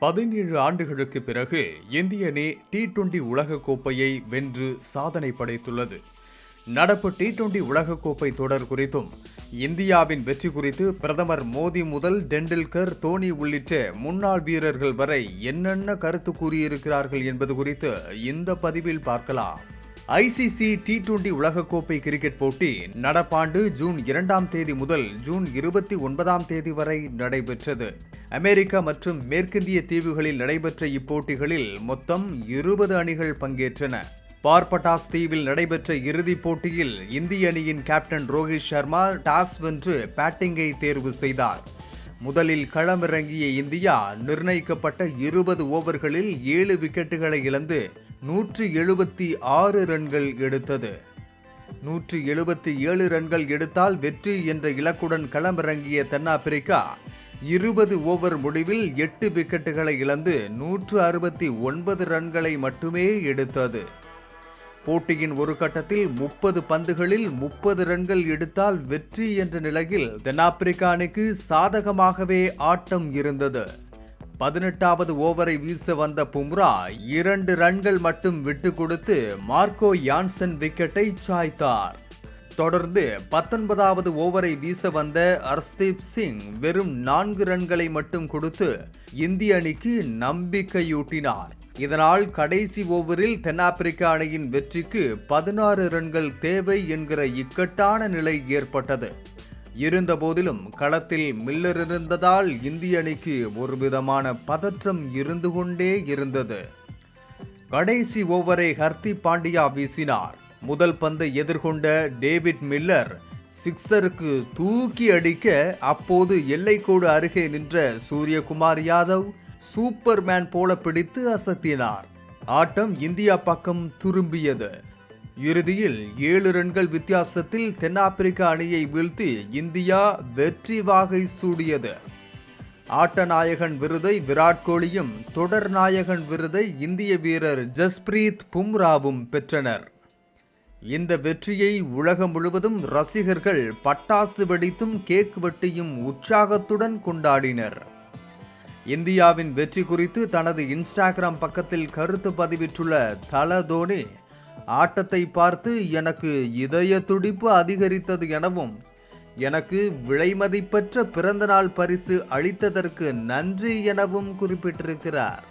பதினேழு ஆண்டுகளுக்கு பிறகு இந்திய அணி டி டுவெண்டி உலகக்கோப்பையை வென்று சாதனை படைத்துள்ளது. நடப்பு டி டுவெண்டி உலகக்கோப்பை தொடர் குறித்தும் இந்தியாவின் வெற்றி குறித்து பிரதமர் மோடி முதல் டெண்டுல்கர் தோனி உள்ளிட்ட முன்னாள் வீரர்கள் வரை என்னென்ன கருத்து கூறியிருக்கிறார்கள் என்பது குறித்து இந்த பதிவில் பார்க்கலாம். ஐசிசி டி டுவெண்டி உலகக்கோப்பை கிரிக்கெட் போட்டி நடப்பாண்டு ஜூன் இரண்டாம் தேதி முதல் ஜூன் இருபத்தி ஒன்பதாம் தேதி வரை நடைபெற்றது. அமெரிக்கா மற்றும் மேற்கிந்திய தீவுகளில் நடைபெற்ற இப்போட்டிகளில் மொத்தம் இருபது அணிகள் பங்கேற்றன. பார்பட்டாஸ் தீவில் நடைபெற்ற இறுதிப் போட்டியில் இந்திய அணியின் கேப்டன் ரோஹித் சர்மா டாஸ் வென்று பேட்டிங்கை தேர்வு செய்தார். முதலில் களமிறங்கிய இந்தியா நிர்ணயிக்கப்பட்ட இருபது ஓவர்களில் ஏழு விக்கெட்டுகளை இழந்து நூற்றி எழுபத்தி ஆறு ரன்கள் எடுத்தது. நூற்று எழுபத்தி ஏழு ரன்கள் எடுத்தால் வெற்றி என்ற இலக்குடன் களமிறங்கிய தென்னாப்பிரிக்கா இருபது ஓவர் முடிவில் எட்டு விக்கெட்டுகளை இழந்து நூற்று அறுபத்தி ஒன்பது ரன்களை மட்டுமே எடுத்தது. போட்டியின் ஒரு கட்டத்தில் முப்பது பந்துகளில் முப்பது ரன்கள் எடுத்தால் வெற்றி என்ற நிலையில் தென்னாப்பிரிக்கா அணிக்கு சாதகமாகவே ஆட்டம் இருந்தது. பதினெட்டாவது ஓவரை வீச வந்த பும்ரா இரண்டு ரன்கள் மட்டும் விட்டு கொடுத்து மார்க்கோ யான்சன் விக்கெட்டை சாய்த்தார். தொடர்ந்து பத்தொன்பதாவது ஓவரை வீச வந்த அர்ஸ்தீப் சிங் வெறும் நான்கு ரன்களை மட்டும் கொடுத்து இந்திய அணிக்கு நம்பிக்கையூட்டினார். இதனால் கடைசி ஓவரில் தென்னாப்பிரிக்க அணியின் வெற்றிக்கு பதினாறு ரன்கள் தேவை என்கிற இக்கட்டான நிலை ஏற்பட்டது. இருந்தபோதிலும் களத்தில் மில்லர் இருந்ததால் இந்திய அணிக்கு ஒரு விதமான பதற்றம் இருந்து கொண்டே இருந்தது. கடைசி ஓவரை ஹர்திப் பாண்டியா வீசினார். முதல் பந்தை எதிர்கொண்ட டேவிட் மில்லர் சிக்ஸருக்கு தூக்கி அடிக்க அப்போது எல்லைக்கோடு அருகே நின்ற சூரியகுமார் யாதவ் சூப்பர்மேன் போல பிடித்து அசத்தினார். ஆட்டம் இந்தியா பக்கம் திரும்பியது. இறுதியில் ஏழு ரன்கள் வித்தியாசத்தில் தென்னாப்பிரிக்க அணியை வீழ்த்தி இந்தியா வெற்றி வாகை சூடியது. ஆட்ட நாயகன் விருதை விராட் கோலியும் தொடர் நாயகன் விருதை இந்திய வீரர் ஜஸ்பிரீத் பும்ராவும் பெற்றனர். இந்த வெற்றியை உலகம் முழுவதும் ரசிகர்கள் பட்டாசு வெடித்தும் கேக் வெட்டியும் உற்சாகத்துடன் கொண்டாடினர். இந்தியாவின் வெற்றி குறித்து தனது இன்ஸ்டாகிராம் பக்கத்தில் கருத்து பதிவிட்டுள்ள தல தோனி ஆட்டத்தை பார்த்து எனக்கு இதய துடிப்பு அதிகரித்தது எனவும் எனக்கு விலைமதிப்பற்ற பிறந்தநாள் பரிசு அளித்ததற்கு நன்றி எனவும் குறிப்பிட்டிருக்கிறார்.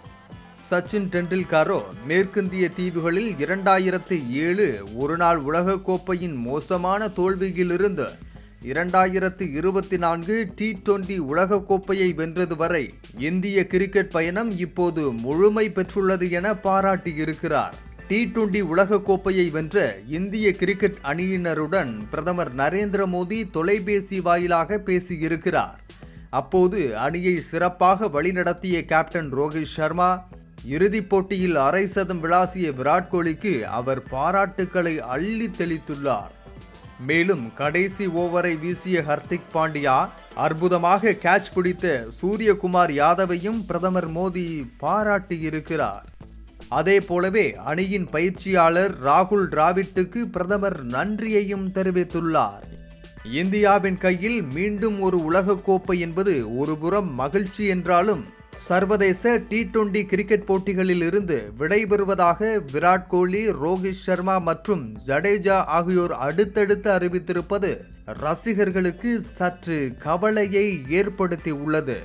சச்சின் டெண்டுல்கரோ மேற்கிந்திய தீவுகளில் இரண்டாயிரத்து ஏழு ஒருநாள் உலகக்கோப்பையின் மோசமான தோல்வியிலிருந்து இரண்டாயிரத்து இருபத்தி நான்கு டி டுவெண்டி உலகக்கோப்பையை வென்றது வரை இந்திய கிரிக்கெட் பயணம் இப்போது முழுமை பெற்றுள்ளது என பாராட்டியிருக்கிறார். டி டுவெண்டி உலகக்கோப்பையை வென்ற இந்திய கிரிக்கெட் அணியினருடன் பிரதமர் நரேந்திர மோடி தொலைபேசி வாயிலாக பேசியிருக்கிறார். அப்போது அணியை சிறப்பாக வழிநடத்திய கேப்டன் ரோஹித் சர்மா இறுதிப் போட்டியில் அரை சதம் விளாசிய விராட் கோலிக்கு அவர் பாராட்டுக்களை அள்ளி தெளித்துள்ளார். மேலும் கடைசி ஓவரை வீசிய ஹர்திக் பாண்டியா அற்புதமாக கேட்ச் பிடித்த சூரியகுமார் யாதவையும் பிரதமர் மோடி பாராட்டியிருக்கிறார் அதே போலவே அணியின் பயிற்சியாளர் ராகுல் டிராவிட்டுக்கு பிரதமர் நன்றியையும் தெரிவித்துள்ளார். இந்தியாவின் கையில் மீண்டும் ஒரு உலகக்கோப்பை என்பது ஒருபுறம் மகிழ்ச்சி என்றாலும் சர்வதேச டி டுவெண்டி கிரிக்கெட் போட்டிகளில் இருந்து விடைபெறுவதாக விராட் கோலி ரோஹித் சர்மா மற்றும் ஜடேஜா ஆகியோர் அடுத்தடுத்து அறிவித்திருப்பது ரசிகர்களுக்கு சற்று கவலையை ஏற்படுத்தி உள்ளது.